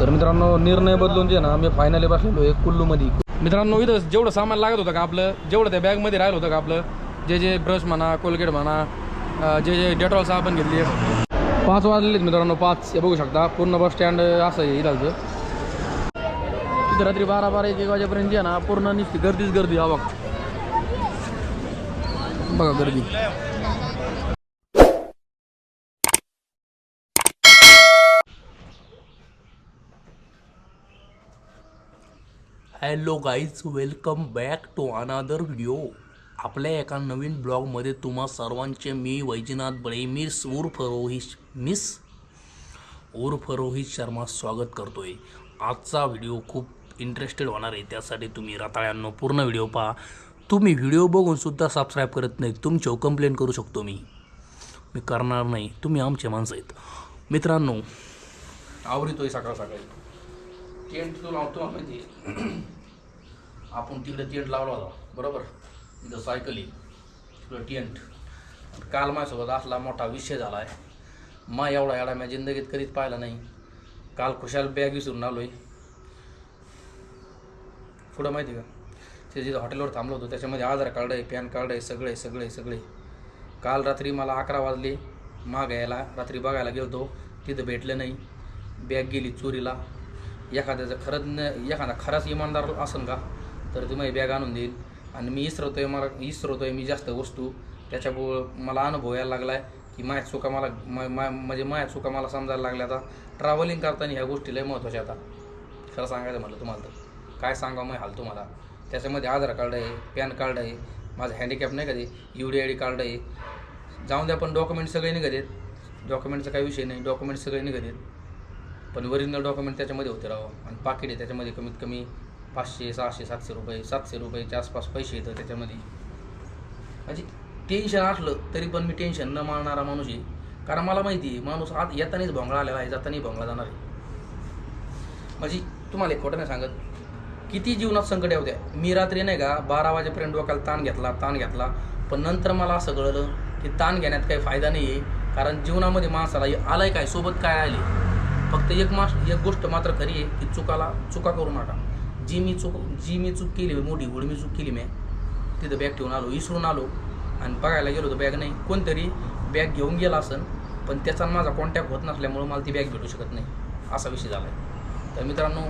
तर मित्रांनो निर्णय बदलून जे ना मी फायनली बसलेलो आहे कुल्लूमध्ये. मित्रांनो इथं जेवढं सामान लागत होतं का आपलं जेवढं त्या बॅगमध्ये राहिलं होतं का आपलं जे जे ब्रश म्हणा कोलगेट म्हणा जे जे डेटॉल साबण घेतली पाच वाजलेत मित्रांनो पाच. हे बघू शकता पूर्ण बस स्टँड असं आहे इथालचं तिथं रात्री बारा बारा एक एक वाजेपर्यंत जे ना पूर्ण निश्चित गर्दीच गर्दी हवा बघा गर्दी. Hello guys welcome back to another video. आपल्या एका नवीन ब्लॉगमध्ये तुम्हा सर्वांचे मी वैजनाथ बळे मिस उर्फ रोहित मिस उर्फ रोहित शर्मा स्वागत करतोय. आजचा व्हिडिओ खूप इंटरेस्टेड होणार आहे त्यासाठी तुम्ही रताळ्यांनो पूर्ण व्हिडिओ पहा. तुम्ही व्हिडिओ बघूनसुद्धा सबस्क्राईब करत नाही तुमच्यावर कंप्लेंट करू शकतो मी. मी करणार नाही तुम्ही आमचे माणसं आहेत. मित्रांनो आवडतोय सकाळ सकाळी टेंट तो लावतो माहिती आपण तिकडे टेंट लावला होता बरोबर? तिथं सायकली तिकडं टेंट. काल माझ्यासोबत असला मोठा विषय झाला आहे मा एवढा एवढा मी जिंदगीत कधीच पाहिला नाही. काल खुशाल बॅग विसरून आलो आहे पुढं माहिती का? ते जिथं हॉटेलवर थांबलो होतो त्याच्यामध्ये आधार कार्ड आहे पॅन कार्ड आहे सगळे सगळे सगळे. काल रात्री मला अकरा वाजले. माग यायला रात्री बघायला गेलतो. तिथं भेटलं नाही. बॅग गेली चोरीला. एखाद्याचं खरंच न एखादा खराच इमानदार असेल का तर ती माझी बॅग आणून देईल. आणि मी इसरवतोय मला इसरवतोय मी जास्त वस्तू. त्याच्यामुळं मला अनुभव यायला लागला आहे की माया चुका मला म- मा- म्हणजे माया चुका मला समजायला लागल्या आता. ट्रॅव्हलिंग करताना ह्या गोष्टी लय महत्त्वाच्या आता. खरं सांगायचं म्हटलं तुम्हाला तर. काय सांगा मग हाल तुम्हाला. त्याच्यामध्ये आधार कार्ड आहे पॅन कार्ड आहे माझं हँडिकॅप नाही का U D I D card आहे. जाऊन द्या पण डॉक्युमेंट सगळे निघत आहेत. डॉक्युमेंटचा काही विषय नाही. डॉक्युमेंट सगळे निघत आहेत. पण ओरिजिनल डॉक्युमेंट त्याच्यामध्ये होते राव. आणि पाकिट आहे त्याच्यामध्ये कमीत कमी पाचशे सहाशे सातशे रुपये सातशे रुपयेच्या आसपास पैसे येतं त्याच्यामध्ये. म्हणजे टेन्शन असलं तरी पण मी टेन्शन न मानणारा माणूस आहे. कारण मला माहिती आहे माणूस आज येतानाच भोंगळा आलेला आहे जातानाही भोंगळा जाणार आहे. म्हणजे तुम्हाला एक खोटं नाही सांगत. किती जीवनात संकट येऊ द्या. मी रात्री नाही का बारा वाजेपर्यंत डोक्याला ताण घेतला ताण घेतला. पण नंतर मला असं कळलं की ताण घेण्यात काही फायदा नाही आहे कारण जीवनामध्ये माणसाला आलं आहे काय सोबत काय आले फक्त एक मास एक गोष्ट मात्र खरी आहे की चुकाला चुका करू नका. जी मी चूक जी मी चूक केली मोठी होळी मी चूक केली मी तिथं बॅग ठेवून आलो विसरून आलो. आणि बघायला गेलो तर बॅग नाही. कोणतरी बॅग घेऊन गेला असन पण त्याचा माझा कॉन्टॅक्ट होत नसल्यामुळं मला ती बॅग भेटू शकत नाही. असा विषय झाला आहे तर मित्रांनो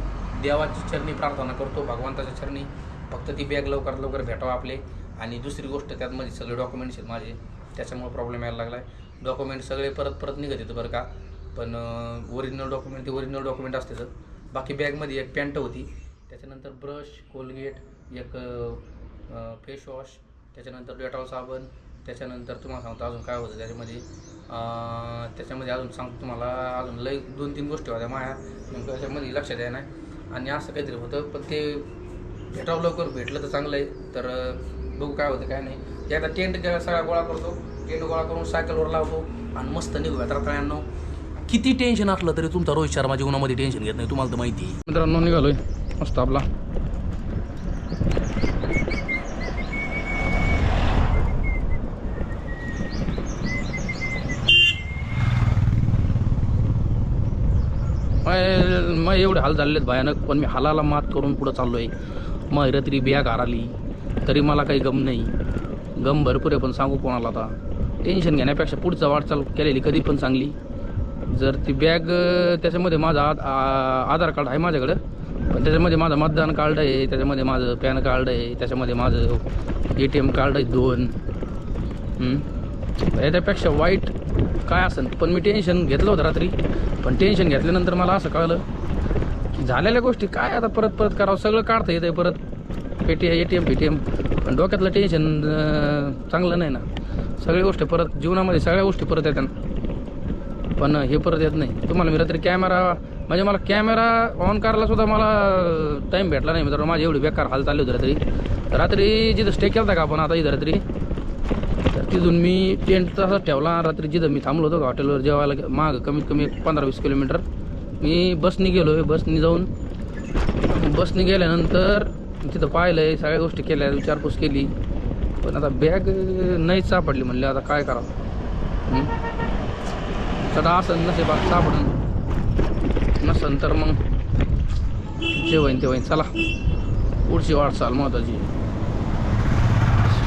देवाची चरणी प्रार्थना करतो भगवंताच्या चरणी. फक्त ती बॅग लवकरात लवकर भेटावं आपले. आणि दुसरी गोष्ट त्यातमध्ये सगळे डॉक्युमेंट्स आहेत माझे. त्याच्यामुळे प्रॉब्लेम यायला लागला आहे डॉक्युमेंट सगळे परत परत निघत येतं बरं का. पण ओरिजिनल डॉक्युमेंट ते ओरिजिनल डॉक्युमेंट असते तर बाकी बॅगमध्ये एक पॅन्ट होती. त्याच्यानंतर ब्रश कोलगेट एक फेसवॉश त्याच्यानंतर डेटॉल साबण त्याच्यानंतर तुम्हाला सांगतो अजून काय होतं त्याच्यामध्ये. त्याच्यामध्ये अजून सांगतो तुम्हाला अजून लय दोन तीन गोष्टी होत्या माया नेमकं त्याच्यामध्ये लक्षात यायला नाही. आणि असं काहीतरी होतं पण ते भेटावं लवकर भेटलं तर चांगलं आहे. तर बघू काय होतं काय नाही. ते आता टेंट सगळा गोळा करतो. टेंट गोळा करून सायकलवर लावतो. आणि मस्त निघू रताळ्यांनो किती टेन्शन असलं तरी तुमचा रोहित शर्मा जीवनामध्ये टेन्शन घेत नाही तुम्हाला तर माहिती आहे. मित्रांनो निघालोय. मस्त आपला. मग एवढे हाल झालेले आहेत भयानक पण मी हालाला मात करून पुढं चाललो आहे मग रात्री बिया आली तरी मला काही गम नाही. गम भरपूर आहे पण सांगू कोणाला आता? टेन्शन घेण्यापेक्षा पुढचं वाटचाल केलेली कधी पण चांगली. जर ती बॅग त्याच्यामध्ये माझा आ- आधार कार्ड आहे माझ्याकडं पण त्याच्यामध्ये माझं मतदान कार्ड आहे त्याच्यामध्ये माझं पॅन कार्ड आहे त्याच्यामध्ये माझं ए टी एम कार्ड आहे दोन. याच्यापेक्षा वाईट काय असेल पण मी टेन्शन घेतलं होतं रात्री. पण टेन्शन घेतल्यानंतर मला असं कळलं की झालेल्या गोष्टी काय आता परत परत करावं? सगळं काढता येतं परत. P T A T M P T M. पण डोक्यातलं टेन्शन चांगलं नाही ना. सगळ्या गोष्टी परत जीवनामध्ये सगळ्या गोष्टी परत येतात. पण हे परत येत नाही. तुम्हाला मी रात्री कॅमेरा म्हणजे मला कॅमेरा ऑन करायला सुद्धा मला टाईम भेटला नाही मित्रांनो. माझी एवढी बेकार हाल चालली होती रात्री. रात्री जिथं स्टे केला का आपण आता इथं रात्री? तर तिथून मी टेंट तसाच ठेवला. रात्री जिथं मी थांबलो होतो हॉटेलवर जेवायला माग मागं कमीत कमी एक पंधरा वीस किलोमीटर. मी बसनी गेलो आहे बसनी जाऊन. बसनी गेल्यानंतर तिथं पाहिलं आहे सगळ्या गोष्टी केल्या विचारपूस केली. पण आता बॅग नाहीच सापडली म्हणले आता काय करावं? तर असं नसेबा सापडून. नसन तर मग जे होईन ते होईन चला. पुढची वाटचाल महत्वाची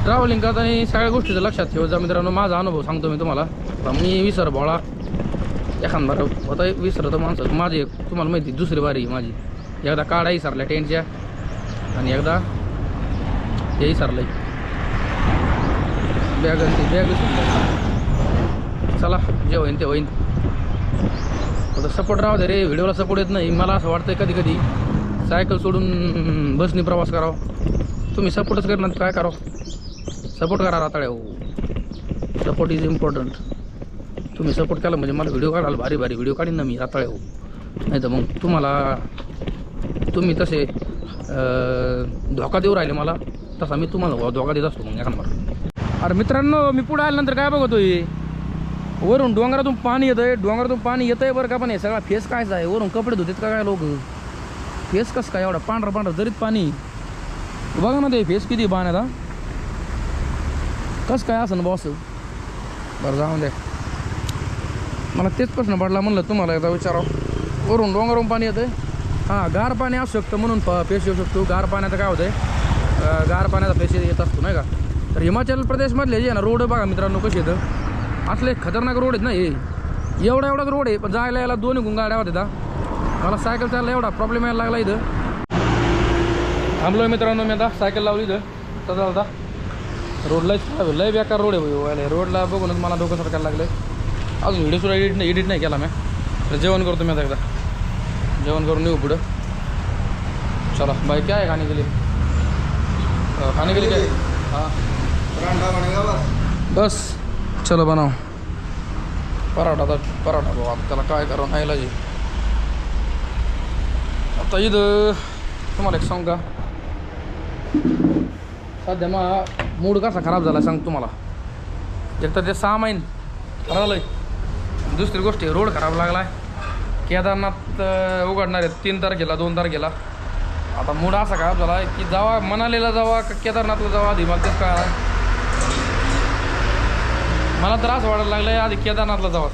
ट्रॅव्हलिंग करताना सगळ्या गोष्टीचं लक्षात ठेवजा मित्रांनो माझा अनुभव सांगतो मी तुम्हाला. मी विसर बोळा. एखादा होता विसरतो माणसं. माझी तुम्हाला माहिती दुसरी बारी माझी. एकदा काढा विसरल्या टेंटच्या आणि एकदा हे विसरलंय. बॅग आणि ती बॅग चला जे होईन ते होईन. आता सपोर्ट राहू दे रे व्हिडिओला सपोर्ट येत नाही. मला असं वाटतंय कधी कधी सायकल सोडून बसनी प्रवास करावा. तुम्ही सपोर्टच करणार काय करावं? सपोर्ट करा राताळ्या. हो. सपोर्ट इज इम्पॉर्टंट तुम्ही सपोर्ट केला म्हणजे मला व्हिडिओ काढाल भारी भारी व्हिडिओ काढीन ना मी राताळ्या. हो. नाही तर मग तुम्हाला तुम्ही तसे धोका देऊ राहिले मला तसा मी तुम्हाला धोका देत असतो मग एखादा अरे मित्रांनो मी पुढे आल्यानंतर काय बघतोय? वरून डोंगरातून पाणी येतंय डोंगरातून पाणी येतंय बरं का पण हे सगळा फेस कायचा आहे वरून कपडे धुतात का काय लोक? फेस कसं काय एवढा पांढरा पांढरा जरीत पाणी? बघा ना ते फेस किती पाण्याचा हा कसं काय असं ना बॉस बरं जाऊन द्या. मला तेच प्रश्न पडला म्हणलं तुम्हाला एकदा विचारावं. वरून डोंगरून पाणी येतंय? हां गार पाणी असू शकतं म्हणून प फेस येऊ शकतो. गार पाण्याचं काय होतंय? गार पाण्याचा फेस येत असतो नाही का? तर हिमाचल प्रदेशमधले जे ना रोड बघा मित्रांनो कसे येतं. असले खतरनाक रोड आहेत ना हे. एवढा एवढाच रोड आहे पण जायला यायला दोन्ही गुण गाड्या होत्या मला सायकल चालला एवढा प्रॉब्लेम यायला लागला इथं. थांबलोय मित्रांनो मी आता सायकल लावली इथं. तसा होता रोडला लय बेकार रोड आहे रोडला बघूनच मला डोकं सरकायला लागलं अजून व्हिडिओ सुद्धा एडिट नाही एडिट नाही केला मी. तर जेवण करतो मी आता एकदा. जेवण करून येऊ पुढं. चला बाई काय आहे खाणे गेली खाणे गेली काय हां. बस. चला बनाव. पराठा तर पराठा भाऊ आता त्याला काय करून नाही लाजे आता इथं तुम्हाला एक सांग का? सध्या मग मूड कसा खराब झाला सांग तुम्हाला. एक तर ते सहा महिन खराब आहे. दुसरी गोष्ट रोड खराब लागलाय. केदारनाथ उघडणार आहे तीन तारखेला दोन तारखेला. आता मूड असा खराब झाला आहे की जावा मनालीला जावा का केदारनाथला जावा आधी मला तेच काय मला त्रास वाढायला वाटायला लागलं आहे आधी केदारनाथला जावं.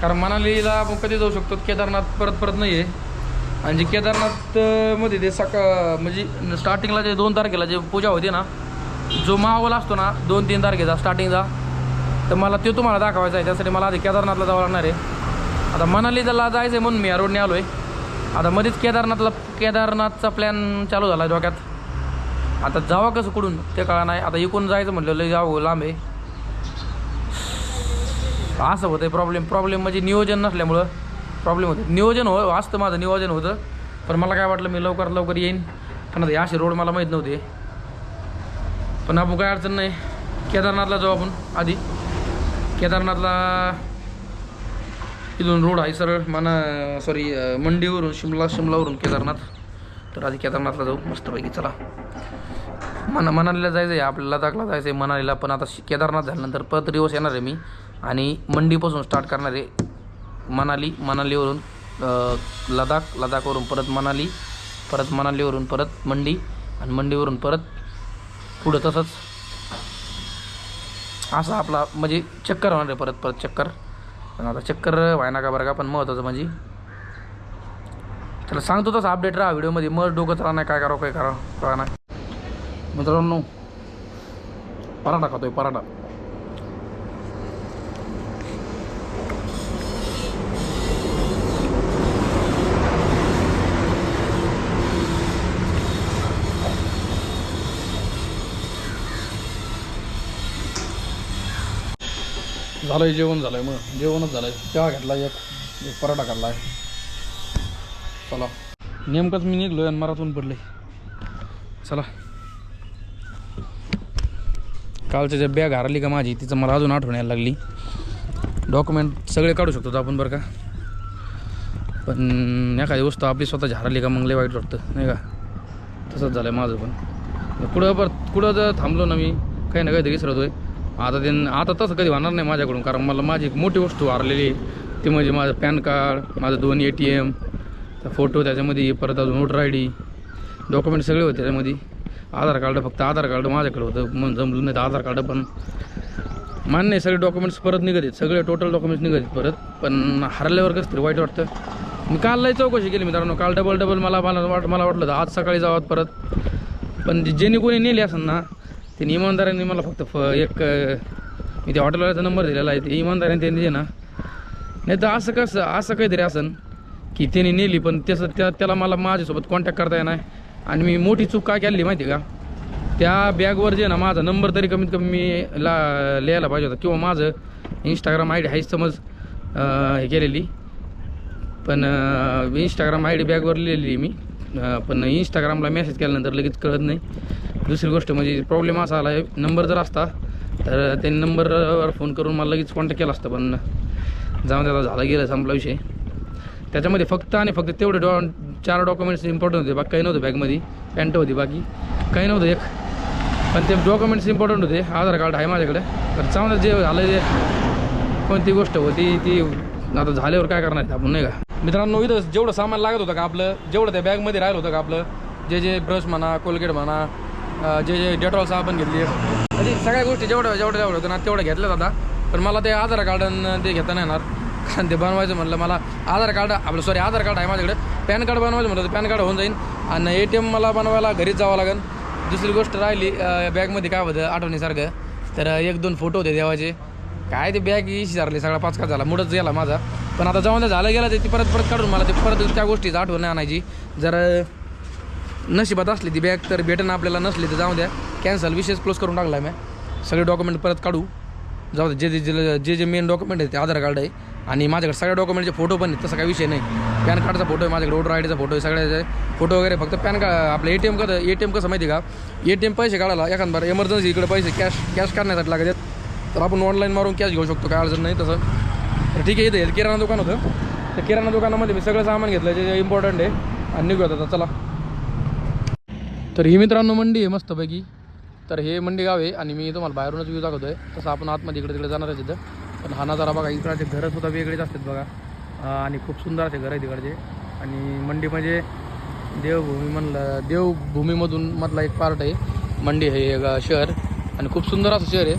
कारण मनालीला आपण कधी जाऊ शकतो केदारनाथ परत परत नाही आहे आणि जे केदारनाथमध्ये ते सका म्हणजे स्टार्टिंगला जे दोन तारखेला जे पूजा होती ना जो माहोल असतो ना दोन तीन तारखेचा स्टार्टिंगचा तर मला तो तुम्हाला दाखवायचा आहे. त्यासाठी मला आधी केदारनाथला जावं लागणार आहे. आता मनालीला जायचं आहे म्हणून मी या रोडने आलो आहे आता मध्येच केदारनाथला केदारनाथचा प्लॅन चालू झाला आहे डोक्यात. आता जावं कसं कुठून ते कळा नाही. आता इकडून जायचं म्हटलं लय जावं लांब आहे. असं होतं प्रॉब्लेम प्रॉब्लेम म्हणजे नियोजन नसल्यामुळं प्रॉब्लेम होते नियोजन हो असतं माझं नियोजन होतं. पण मला काय वाटलं मी लवकरात लवकर येईन. पण आता हे असे रोड मला माहीत नव्हते. पण आपण काय अडचण नाही. केदारनाथला जाऊ आपण आधी. केदारनाथला इथून रोड आहे सरळ. मना सॉरी मंडीवरून शिमला शिमलावरून केदारनाथ. तर आधी केदारनाथला जाऊ. मस्तपैकी चला. मना मनालीला जायचं आहे आपल्याला लदाखला जायचं आहे मनालीला. पण आता केदारनाथ झाल्यानंतर परत दिवस येणार आहे मी. आणि मंडीपासून स्टार्ट करणारे मनाली मनालीवरून लदाख लदाखवरून परत मनाली परत मनालीवरून परत मंडी आणि मंडीवरून परत पुढं तसंच. असा आपला म्हणजे चक्कर होणार आहे परत परत चक्कर. पण आता चक्कर व्हायना का बरं का पण महत्त्वाचं म्हणजे त्याला सांगतो तसं अपडेट राहा व्हिडिओमध्ये. मग डोकं चला नाही काय करावं काय करावं कळा नाही. मित्रांनो पराठा खातोय पराठा. झालंय जेवण झालंय मग. जेवणच झालंय. चहा घेतला एक. एक पराठा खाल्लाय. चला. नेमकंच मी निघलो आणि मराठून पडले चला. कालच्या ज्या बॅग हरली का माझी तिचं मला अजून आठवण यायला लागली. डॉक्युमेंट सगळे काढू शकतो आपण बरं का. पण एखादी वस्तू आपली स्वतःची हरली का मग लय वाईट वाटतं नाही का? तसंच झालं आहे माझं पण. कुठं बरं कुठं जर थांबलो ना मी काही ना काहीतरी आहे आता ते आता तसं कधी होणार नाही माझ्याकडून कारण मला माझी एक मोठी वस्तू हरलेली आहे. ती म्हणजे माझं पॅन कार्ड माझं दोन ए टी एम फोटो त्याच्यामध्ये परत अजून वोटर आय डी डॉक्युमेंट सगळे होते त्याच्यामध्ये. आधार कार्ड फक्त आधार कार्ड माझ्याकडे होतं मग जमलं नाही तर आधार कार्ड पण. मान्य आहे सगळे डॉक्युमेंट्स परत निघत आहेत सगळे टोटल डॉक्युमेंट्स निघत आहेत परत पण हरल्यावर कसं तरी वाईट वाटतं. मी काल लई चौकशी केली मित्रांनो काल डबल डबल मला मला वाट मला वाटलं होतं आज सकाळी जावं परत. पण जे- ज्यांनी कोणी नेली असेल ना त्यांनी इमानदारांनी मला फक्त फ एक मी त्या हॉटेलवाल्याचा नंबर दिलेला आहे ते इमानदाराने त्यांनी दे ना. नाही तर असं कसं असं काहीतरी असन की त्यांनी नेली पण त्याचं त्या त्याला मला माझ्यासोबत कॉन्टॅक्ट करता येणार. आणि मी मोठी चूक काय केली माहिती आहे का? त्या बॅगवर जे ना माझा नंबर तरी कमीत कमी मी ला लिहायला पाहिजे होता. किंवा माझं इंस्टाग्राम आय डी हाय समज हे केलेली. पण इंस्टाग्राम आय डी बॅगवर लिहिलेली मी. पण इंस्टाग्रामला मेसेज केल्यानंतर लगेच कळत नाही. दुसरी गोष्ट म्हणजे प्रॉब्लेम असा आला आहे नंबर जर असता तर त्यांनी नंबरवर फोन करून मला लगेच कॉन्टॅक्ट केला असता पण जाऊन त्याला झाला गेलं संपला विषय. त्याच्यामध्ये फक्त आणि फक्त तेवढे डॉ चार डॉक्युमेंट्स इम्पॉर्टंट होते बाकी काही नव्हतं बॅगमध्ये पॅन्ट होती बाकी काही नव्हतं एक. पण ते डॉक्युमेंट्स इम्पॉर्टंट होते आधार कार्ड आहे माझ्याकडे. तर चांगलं जे झालं ते कोणती गोष्ट होती ती आता झाल्यावर काय करणार आपण नाही का? मित्रांनो इथं जेवढं सामान लागत होतं का आपलं जेवढं त्या बॅगमध्ये राहिलं होतं का आपलं जे जे ब्रश म्हणा कोलगेट म्हणा जे जे डेटॉल साबण घेतली. म्हणजे सगळ्या गोष्टी जेवढं जेवढं जेवढं होतं ना तेवढं घेतलं आता. पण मला ते आधार कार्ड आणि ते घेता नाही येणार. कारण ते बनवायचं म्हटलं मला. आधार कार्ड आपलं सॉरी आधार कार्ड आहे माझ्याकडे. पॅन कार्ड बनवायचं म्हटलं तर पॅन कार्ड होऊन जाईल आणि ए टी एम मला बनवायला घरीच जावं लागेल दुसरी गोष्ट राहिली बॅगमध्ये काय होतं आठवणीसारखं. तर एक दोन फोटो होते देवाचे. काय ते बॅग इशी झाली सगळा पाच का झाला. मुडच गेला माझा. पण आता जाऊन झालं गेलं ते ती परत परत काढून मला ते परत त्या गोष्टीची आठवण आणायची. जर नशिबात असली ती बॅग तर भेटणं आपल्याला नसली तर जाऊ द्या. कॅन्सल विशेष क्लोज करून टाकला आहे मी. सगळे डॉक्युमेंट परत काढू. जाऊ दे जे जे जे जे जे मेन डॉक्युमेंट आहे ते आधार कार्ड आहे. आणि माझ्याकडे सगळ्या डॉक्युमेंटचे फोटो पण आहेत तसा काही विषय नाही. पॅन कार्डचा फोटो आहे माझ्याकडे वोटर आय डीचा फोटो आहे सगळ्याचे फोटो वगैरे फक्त पॅन कार्ड आपलं ए टी एम कसं ए टी एम कसं माहिती आहे का? ए टी एम पैसे काढायला एखाद बरं एमर्जन्सी इकडे पैसे कॅश कॅश काढण्यासाठी लागत तर आपण ऑनलाईन मारून कॅश घेऊ शकतो काय अडचण नाही तसं. तर ठीक आहे इथे किराणा दुकान होतं. तर किराणा दुकानामध्ये मी सगळं सामान घेतलं जे इम्पॉर्टंट आहे. आणि निघू आता चला. तर ही मित्रांनो मंडी आहे मस्तपैकी. तर हे मंडी गाव आहे आणि मी तुम्हाला बाहेरूनच व्ह्यू दाखवतो आहे तसं आपण आतमध्ये इकडे तिकडे जाणार आहे तिथं. पण हा नजारा बघा इकडचे घरं सुद्धा वेगळेच असतात बघा. आणि खूप सुंदर असे घर आहे तिकडचे. आणि मंडी म्हणजे देवभूमी म्हणलं देवभूमीमधून मधला एक पार्ट आहे. मंडी हे शहर. आणि खूप सुंदर असं शहर आहे.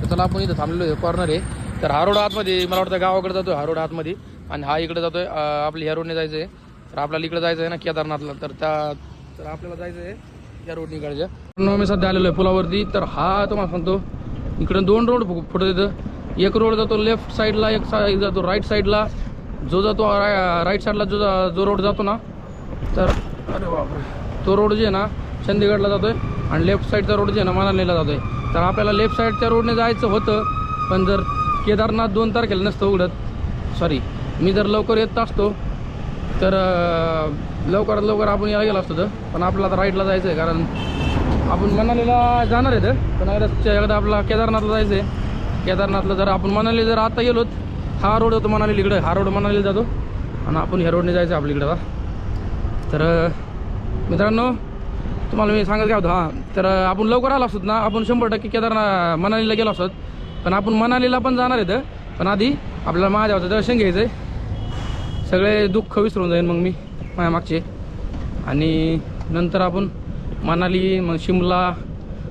तर चला आपण इथं थांबलेलो आहे कॉर्नर आहे. तर हा रोड आतमध्ये मला वाटतं गावाकडे जातो हा रोड आतमध्ये. आणि हा इकडे जातोय आहे आपल्या ह्या रोडने जायचं आहे तर आपल्याला इकडे जायचं आहे ना केदारनाथला. तर त्या तर आपल्याला जायचं आहे या रोड निघायच्या मी सध्या आलेलो आहे पुलावरती तर हा तुम्हाला सांगतो इकडे दोन रोड फुटत येतं एक रोड जातो लेफ्ट साईडला एक साईड जातो राईट साईडला जो जातो राईट साईडला जो जा- जो रोड जातो ना तर अरे बापरे तो रोड जे आहे ना चंदीगडला जातोय आणि लेफ्ट साईडचा रोड जे आहे ना मनालीला जातोय. तर आपल्याला लेफ्ट साईडच्या रोडने जायचं होतं पण जर केदारनाथ दोन तारखेला नसतं उघडत सॉरी मी जर लवकर येत असतो तर लवकरात लवकर आपण यायला गेलो असतो तर. पण आपल्याला आता राईटला जायचं आहे कारण आपण मनालीला जाणार आहे तर. पण एकदा एकदा आपला केदारनाथला जायचं आहे केदारनाथला जर आपण मनाली जर आता गेलो हा रोड होतो मनाली इकडे. हा रोड मनालीला जातो. आणि आपण ह्या रोडने जायचं आहे आपल्या इकडे आता. तर मित्रांनो तुम्हाला मी सांगत काय होतं? हां तर आपण लवकर आलो असतो ना आपण शंभर टक्के केदारनाथ मनालीला गेलो असतो. पण आपण मनालीला पण जाणार आहेत पण आधी आपल्याला महादेवाचं दर्शन घ्यायचं आहे सगळे दुःख विसरून जाईन मग मी माझ्या मागचे. आणि नंतर आपण मनाली मग शिमला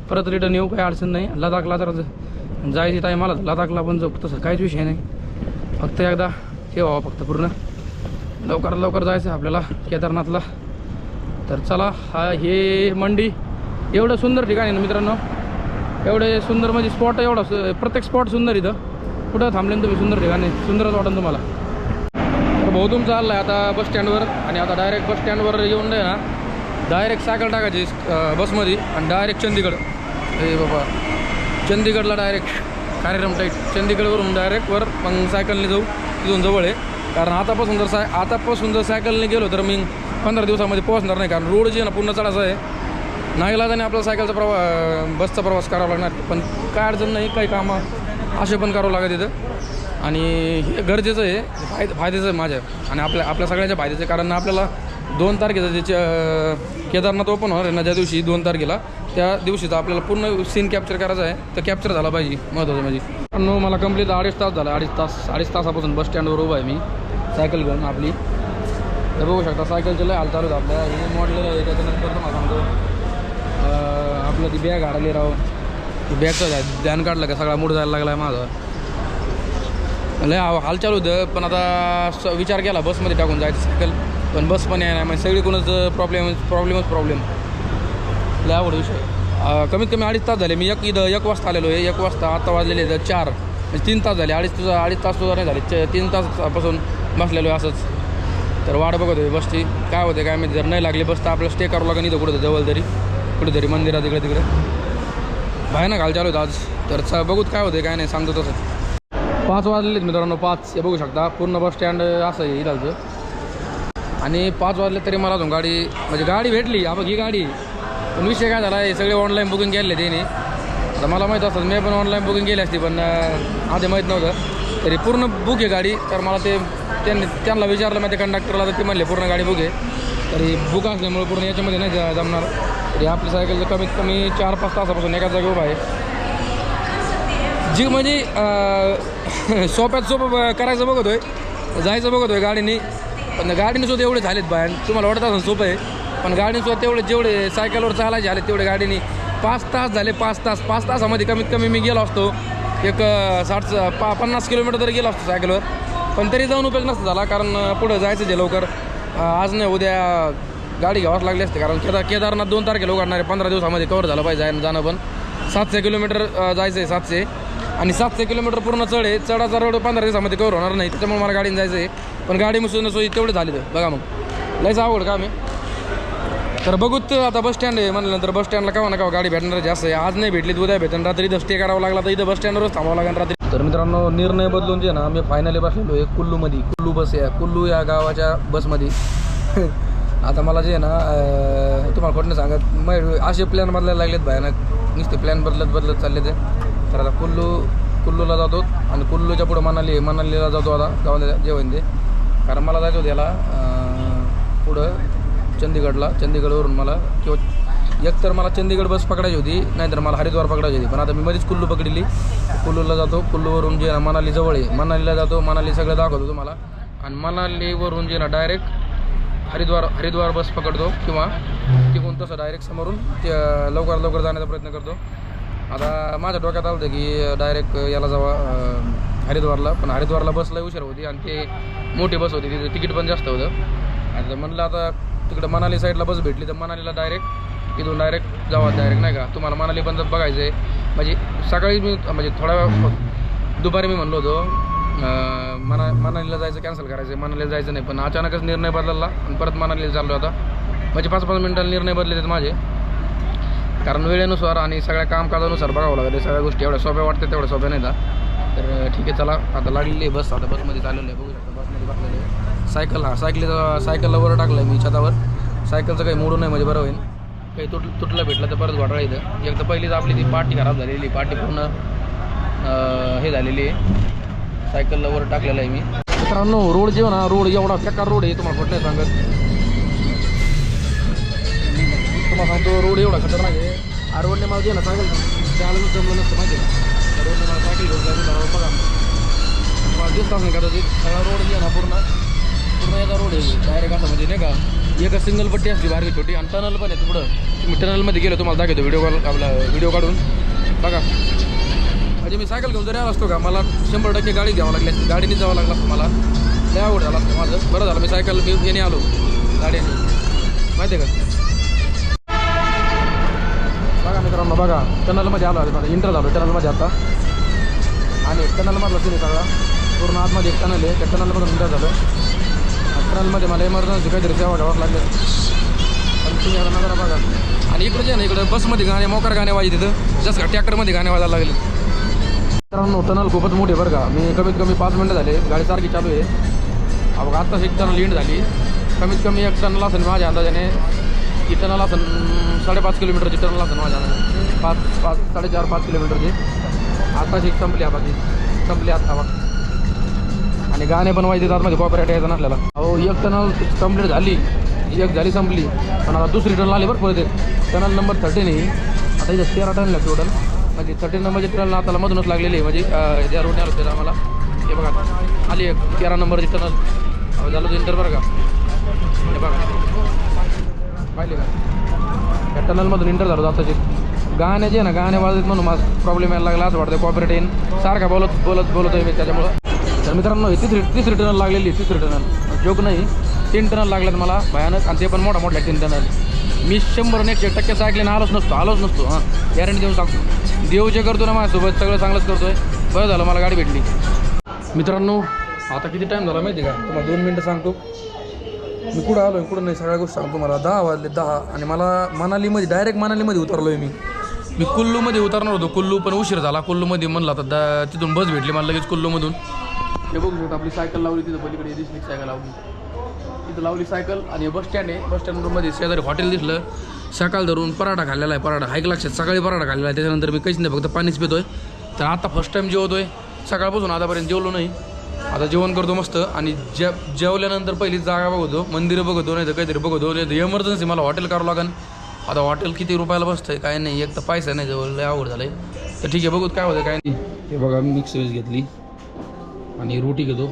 परत रिटर्न येऊ काही अडचण नाही. लदाखला तर जायची टायमाला आला लदाखला पण जाऊ तसं काहीच विषय नाही. फक्त एकदा हे फक्त पूर्ण. लवकरात लवकर जायचं आहे आपल्याला केदारनाथला. तर चला हा हे मंडी एवढं सुंदर ठिकाण आहे ना मित्रांनो. एवढे सुंदर म्हणजे स्पॉट एवढा सु- प्रत्येक स्पॉट सुंदर इथं. कुठं थांबले तुम्ही सुंदर ठिकाण आहे. सुंदरच वाटेल तुम्हाला. भाऊ तुमचा चालला आहे आता बस स्टँडवर आणि आता डायरेक्ट बस स्टँडवर येऊन नाही ना डायरेक्ट सायकल टाकायची बसमध्ये आणि डायरेक्ट चंदीगड. हे बाबा चंदीगडला डायरेक्ट कार्यक्रम टाईट चंदीगडवरून डायरेक्ट वर मग सायकलने जाऊ तिथून जवळ आहे. कारण आतापासून जर साय आतापासून जर सायकलने गेलो तर मी पंधरा दिवसामध्ये पोहोचणार नाही. कारण रोड जे आहे ना पूर्ण चढायचा आहे. नाईलाजाने आपला सायकलचा प्रवास बसचा प्रवास करावा लागणार. पण काय अडचण नाही काही कामं असे पण करावं लागत तिथं. आणि हे गरजेचं आहे फाय फायद्याचं आहे माझ्या. आणि आपल्या आपल्या सगळ्यांच्या फायद्याचं आहे कारण आपल्याला दोन तारखेचं त्याच्या केदारनाथ ओपन होणार आहे ना ज्या दिवशी दोन तारखेला त्या दिवशीचा आपल्याला पूर्ण सीन कॅप्चर करायचा आहे. तर कॅप्चर झाला पाहिजे महत्त्वाचं म्हणजे. पण मला कंप्लीट अडीच तास झाला. अडीच तास अडीच तासापासून बस स्टँडवर उभा आहे मी. सायकल घेऊन आपली. तर बघू शकता सायकलचे लय हाल चालू आपल्या. हे मॉडल आहे त्याच्यानंतर तुम्हाला सांगतो. आपलं ती बॅग हाडली राव. ती बॅगचं ध्यान काढलं का? सगळा मूड जायला लागला आहे माझा. लय हालचाल हाल चालू होतं पण आता विचार केला बसमध्ये टाकून जायचं सायकल पण बस पण म्हणजे आहे ना म्हणजे सगळीकडूनच प्रॉब्लेम प्रॉब्लेमच प्रॉब्लेम लय आवड विषय कमीत कमी अडीच तास झाले मी एक इथं एक वाजता आलेलो आहे एक वाजता आता वाजलेले आहेत चार. म्हणजे तीन तास झाले अडीच तुझा अडीच तास सुद्धा नाही झाले च- तीन तासपासून बसलेलो आहे असंच. तर वाट बघत होते बसची काय होते काय माहिती जर नाही लागली बस तर आपल्याला स्टे करावं लागेल इथं कुठं जवळ तरी कुठेतरी मंदिरात इकडे तिकडे भयानक हाल चालू होतं आज. तर बघूत काय होते काय नाही सांगतो तसं पाच वाजलेत मित्रांनो पाच. हे बघू शकता पूर्ण बस स्टँड असं आहे इथलचं. आणि पाच वाजले तरी मला अजून गाडी म्हणजे गाडी भेटली. हा बघ ही गाडी. पण विषय काय झाला हे सगळे ऑनलाईन बुकिंग केले त्याने. आता मला माहीत असतं मी पण ऑनलाईन बुकिंग केली असती पण आधी माहीत नव्हतं. तरी पूर्ण बुक आहे गाडी. तर मला ते त्यांनी त्यांना विचारलं माझ्या कंडक्टरला तर ते म्हणले पूर्ण गाडी बुक आहे. तरी बुक असल्यामुळे पूर्ण याच्यामध्ये नाही जमणार. तरी आपली सायकल कमीत कमी चार पाच तासापासून एका जागी उभा आहे. जी म्हणजे सोप्यात सोपं ब- करायचं बघतोय. जायचं बघतोय गाडीने. पण गाडीने सुद्धा एवढे झालेत बाहेर तुम्हाला वाटत असं सोपं आहे. पण गाडीने सुद्धा तेवढे जेवढे सायकलवर चालायचे झाले तेवढे गाडीने पाच तास झाले पाच तास. पाच तासामध्ये कमीत कमी मी गेलो असतो. एक साठ पा पन्नास किलोमीटर तरी गेलो असतो सायकलवर. पण तरी जाऊन उपयोग नसता झाला कारण पुढं जायचं जे लवकर. आज नाही उद्या गाडी घ्यावाच लागली असते कारण केदार केदारनाथ दोन तारखेला उघडणार आहे पंधरा दिवसामध्ये कवर झालं पाहिजे जाणं जाणं पण. सातशे किलोमीटर जायचं आहे सातशे. आणि सातशे किलोमीटर पूर्ण चढ आहे. चढाचा रोड पंधरा दिवसामध्ये कवर होणार नाही. त्याच्यामुळे मला गाडीने जायचं आहे पण गाडी मुसून सोयी तेवढे झाली तर बघा मग. लयच आवड का मी तर बघूत आता बस स्टँड आहे म्हणल्यानंतर बस स्टँडला का ना का गाडी भेटणार जास्त आहे. आज नाही भेटली उद्या भेटेन. रात्री इथं स्टे करावं लागला तर इथं बस स्टँडवरच थांबावं लागेल रात्री. तर मित्रांनो निर्णय बदलून जे ना मी फायनली बसलेलो आहे कुल्लूमध्ये. कुल्लू बस या कुल्लू या गावाच्या बसमध्ये आता मला जे आहे ना तुम्हाला खोटं सांगत. मग असे प्लॅन बदलायला लागलेत भयानक. नुसते प्लॅन बदलत बदलत चालले ते तर आता कुल्लू कुल्लूला जातो आणि कुल्लूच्या पुढं मनाली आहे मनालीला जातो आता जाऊन जेवण ते. कारण मला जायचं होतं याला पुढं चंदीगडला. चंदीगडवरून मला किंवा एकतर मला चंदीगड बस पकडायची होती नाहीतर मला हरिद्वार पकडायची होती. पण आता मी मध्येच कुल्लू पकडली कुल्लूला जातो कुल्लूवरून जे ना मनाली जवळ आहे. मनालीला जातो मनाली सगळं दाखवतो तुम्हाला. आणि मनालीवरून जे ना डायरेक्ट हरिद्वार हरिद्वार बस पकडतो किंवा तिकडून तसं डायरेक्ट समोरून ते अं, लवकर लवकर जाण्याचा प्रयत्न करतो. आता माझ्या डोक्यात आलं होतं की डायरेक्ट याला जावा हरिद्वारला. पण हरिद्वारला बसला उशीर होती आणि ते मोठी बस होती तिथे तिकीट पण जास्त होतं. आणि म्हणलं आता तिकडं मनाली साईडला बस भेटली तर मनालीला डायरेक्ट इथून डायरेक्ट जावा डायरेक्ट नाही का? तुम्हाला मनाली पण बघायचं आहे म्हणजे सकाळी मी म्हणजे थोडा दुपारी मी म्हणलो होतो मना मनालीला जायचं कॅन्सल करायचं मनालीला जायचं नाही पण अचानकच निर्णय बदलला आणि परत मनालीला चाललो आता. म्हणजे पाच पाच मिनिटाला निर्णय बदलले आहेत माझे. कारण वेळेनुसार आणि सगळ्या कामकाजानुसार बघावं लागेल. सगळ्या गोष्टी एवढ्या सोप्या वाटतात तेवढ्या सोप्या नाही तर ठीक आहे चला. आता लागलेली आहे बस आता बसमध्ये चाललेलं आहे. बघू शकता बसमध्ये बसलेलं आहे. सायकल हा सायकलीचा सायकलला वर टाकलं आहे मी छतावर. सायकलचं काही मोडू नाही म्हणजे बरं होईल. काही तुट तुटलं भेटलं तर परत घोटाळा इथं. एक तर पहिलीच आपली ती पाठी खराब झालेली पाठी पूर्ण हे झालेली आहे. सायकलला वर टाकलेलं आहे मी. मित्रांनो रोड जे ना रोड एवढा बेकार रोड आहे तुम्हाला कुठं नाही सांगत. तुम्हाला सांगतो रोड एवढा खतरनाक आहे. आ रोडने मला जे ना सायकल त्याला जमलं नसतं माहिती. आहे त्या रोडने मला सायकल घेऊन जायचं झालं बघा. मला दिसत नाही कदाचित. सगळा रोड जे ना पूर्ण. पूर्ण याचा रोड आहे. डायरेक्ट असं म्हणजे नाही का एक सिंगल पट्टी असली बारकी छोटी आणि टनल पण आहे पुढं. तुम्ही टनलमध्ये गेलो तुम्हाला दाखवतो व्हिडिओ कॉल आपला व्हिडिओ काढून. बघा. म्हणजे मी सायकल घेऊन जरी आलो असतो का मला शंभर टक्के गाडी घ्यावं लागली असते. गाडीने जावं लागलं असतं मला. लय आवड झाला असतं माझं. बरं झालं मी सायकल घेऊन आलो. गाडीने. माहिती आहे का? मित्रांनो बघा टनलमध्ये आलो आहे माझा इंटर झालो टनलमध्ये आता. आणि टनलमधला तुम्ही आहे सगळा. पूर्ण आतमध्ये एक टनल आहे. त्या टनलमधून इंटर झालं. टनलमध्ये मला इमर्जन्सी काहीतरी सेवा घ्यावं लागलं. पण तुम्ही आता नजरा बघा. आणि इकडे जे ना इकडे बसमध्ये गाणे मोकार गाणे वाजे तिथं. जसं का ट्रॅक्टरमध्ये गाणे वाजायला लागले. मित्रांनो टनल खूपच मोठे बरं का. मी कमीत कमी पाच मिनटं झाले. गाडी सारखी चालू आहे. अहो आत्ताच एक टनल इंड झाली. कमीत कमी एक टनल असेल माझ्या अंदाजाने. की टनल असेल साडेपाच किलोमीटरची टर्न लागतं माझ्या अंदाजाने पाच पाच साडेचार पाच किलोमीटरची. आताच एक संपली आता ती संपली आता मग आणि गाणे पण वाजते आतमध्ये कॉपरेट यायचं नसल्याला अहो एक टनल कंप्लीट झाली. एक झाली संपली. पण आता दुसरी टनल आली बरं परत एक. टनल नंबर थर्टीन आहे आता इथं तेरा टनल आहे टोटल म्हणजे थर्टीन नंबरची टनल आता मधूनच लागलेली आहे. म्हणजे ज्या रोडने आलो त्याला आम्हाला. हे बघा. आली एक तेरा नंबरची टनल अहो झालं इंटर बरं का? हे बघा. पाहिले का? या टनलमधून इंटर झालो आताचे गाणे जे आहे ना गाणे वाजत म्हणून माझा प्रॉब्लेम यायला लागला असं वाटतं कॉपरेट येईन. सारखा बोलत बोलत बोलत आहे मी त्याच्यामुळं. तर मित्रांनो हे तिसरी तिसरी टनल लागलेली तिसरी टनल जोक नाही तीन टनल लागल्यात मला भयानक आणि ते पण मोठा मोठ्या तीन टनल मी शंभर आणि एकशे टक्के ऐकले आलोच नसतो आलोच नसतो हां. गॅरंटी देऊन सांगतो. देव जे करतो ना माझ्यासोबत सगळं चांगलंच करतो आहे बरं झालं मला गाडी भेटली. मित्रांनो आता किती टाईम झाला माहिती आहे का? तुम्हाला दोन मिनटं सांगतो. मी कुठं आलो आहे कुठं नाही सगळ्या गोष्टी सांगतो मला दहा वाजले दहा. आणि मला मनालीमध्ये डायरेक्ट मनालीमध्ये उतरलो आहे मी. मी कुल्लूमध्ये उतरणार होतो. कुल्लू पण उशीर झाला. कुल्लूमध्ये म्हणला तर दा तिथून बस भेटली मला लगेच कुल्लूमधून. हे बघू शकतो आपली सायकल लावली तिथं पलीकडे दिसली सायकल लावली. तिथं लावली सायकल आणि बस स्टँड आहे. बस स्टँडमध्ये शेजारी हॉटेल दिसलं. सकाळ धरून पराठा खाल्लेला आहे. पराठा ऐक लक्षात सकाळी पराठा खाल्लेला आहे. त्याच्यानंतर मी काहीच नाही फक्त पाणीच पितोय. तर आता फर्स्ट टाईम जेवतोय. सकाळपासून आतापर्यंत जेवलो नाही. आता जेवण करतो मस्त आणि जे जेवल्यानंतर पहिली जागा बघतो मंदिरं बघतो नाही तर काहीतरी बघतो नाही तर एमर्जन्सी मला हॉटेल करावं लागेल आता हॉटेल किती रुपयाला बसतंय काय नाही एक तर पैसा नाही जवळ लय आवड झालं आहे तर ठीक आहे बघू काय होतं काय नाही. हे बघा मिक्स वेज घेतली आणि रोटी घेतो.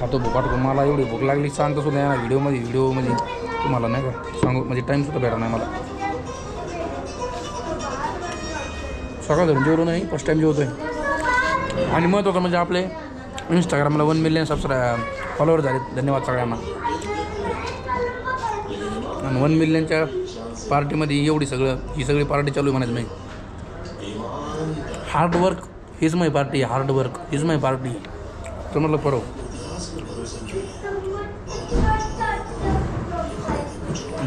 खातो भूक वाटतो मला एवढी भूक लागली सांगतो सुद्धा या व्हिडिओमध्ये व्हिडिओमध्ये. तुम्हाला नाही का सांगू म्हणजे टाईमसुद्धा भेटा नाही मला. सकाळ धरून जेवलो नाही फर्स्ट टाईम जेवतो आहे आणि महत्त्वाचं म्हणजे आपले इंस्टाग्रामला वन मिलियन सबस्क्राय फॉलोअर झाले. धन्यवाद सगळ्यांना. आणि वन मिलियनच्या पार्टीमध्ये एवढी सगळं ही सगळी पार्टी चालू आहे म्हणायचं नाही. हार्डवर्क हीच माय पार्टी हार्डवर्क हीच माय पार्टी तर म्हटलं परव.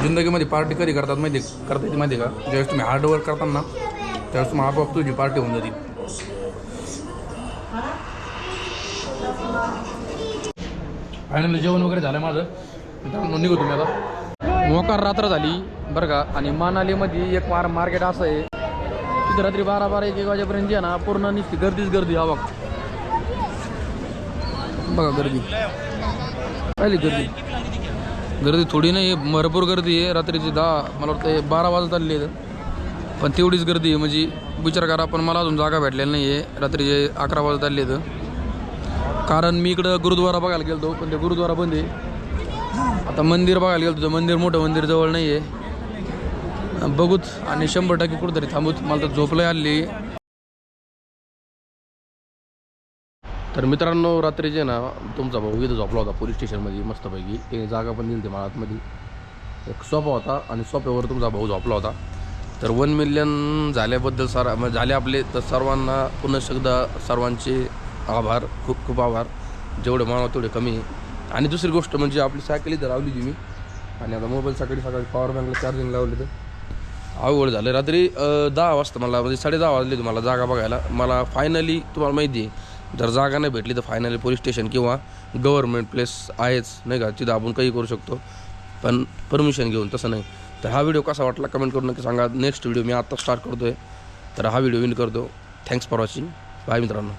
जिंदगीमध्ये पार्टी कधी करतात माहिती करता येते माहिती आहे का? ज्यावेळेस तुम्ही हार्डवर्क करताना त्यावेळेस तुम्हाला आपोआप तुझी पार्टी होऊन जाते. फायनली जेवण वगैरे झालं माझं. मित्रांनो निघतो मी आता. मोकार रात्र झाली बरं का आणि मानालीमध्ये एक मार मार्केट असं आहे. तिथं रात्री बारा बारा एक एक वाजेपर्यंत जी ना पूर्ण नुसती गर्दीच गर्दी हा बघ. बघा गर्दी. पहिली गर्दी? गर्दी थोडी नाही भरपूर गर्दी आहे रात्रीची दहा मला वाटतं बारा वाजत आलेली आहे पण तेवढीच गर्दी आहे म्हणजे विचार करा पण मला अजून जागा भेटलेली नाही आहे रात्रीचे अकरा वाजत आलेली आहेत. कारण मी इकडं गुरुद्वारा बघायला गेलो पण ते गुरुद्वारा बंद आहे. आता मंदिर बघायला गेलो तर मंदिर मोठं मंदिर जवळ नाही आहे बघूच आणि शंभर टक्के कुठंतरी थांबूच मला तर झोपलं आली. तर मित्रांनो रात्रीचे ना तुमचा भाऊ इथं झोपला होता पोलीस स्टेशनमध्ये मस्तपैकी. ते जागा पण दिली होती मला आतमध्ये. एक सोफा होता आणि सोफ्यावर तुमचा भाऊ झोपला होता. तर वन मिलियन झाल्याबद्दल सर म्हणजे झाले आपले तर सर्वांना पुन्हा एकदा सर्वांचे आभार खूप खूप आभार. जेवढं मानव तेवढे कमी आहे. आणि दुसरी गोष्ट म्हणजे आपली सायकल इथं लावली होती मी. आणि आता मोबाईल सकाळी सकाळी पॉवर बँकला चार्जिंग लावले तर. अवघड झालं रात्री दहा वाजता मला म्हणजे साडे दहा वाजले तुम्हाला जागा बघायला. मला फायनली तुम्हाला माहिती आहे जर जागा नाही भेटली तर फायनली पोलीस स्टेशन किंवा गव्हर्नमेंट प्लेस आहेच नाही का? तिथं आपण काही करू शकतो. पण परमिशन घेऊन तसं नाही. तर हा व्हिडिओ कसा वाटला कमेंट करून नक्की सांगा. नेक्स्ट व्हिडिओ मी आत्ता स्टार्ट करतो आहे तर हा व्हिडिओ विन करतो. थँक्स फॉर वॉचिंग बाय मित्रांनो.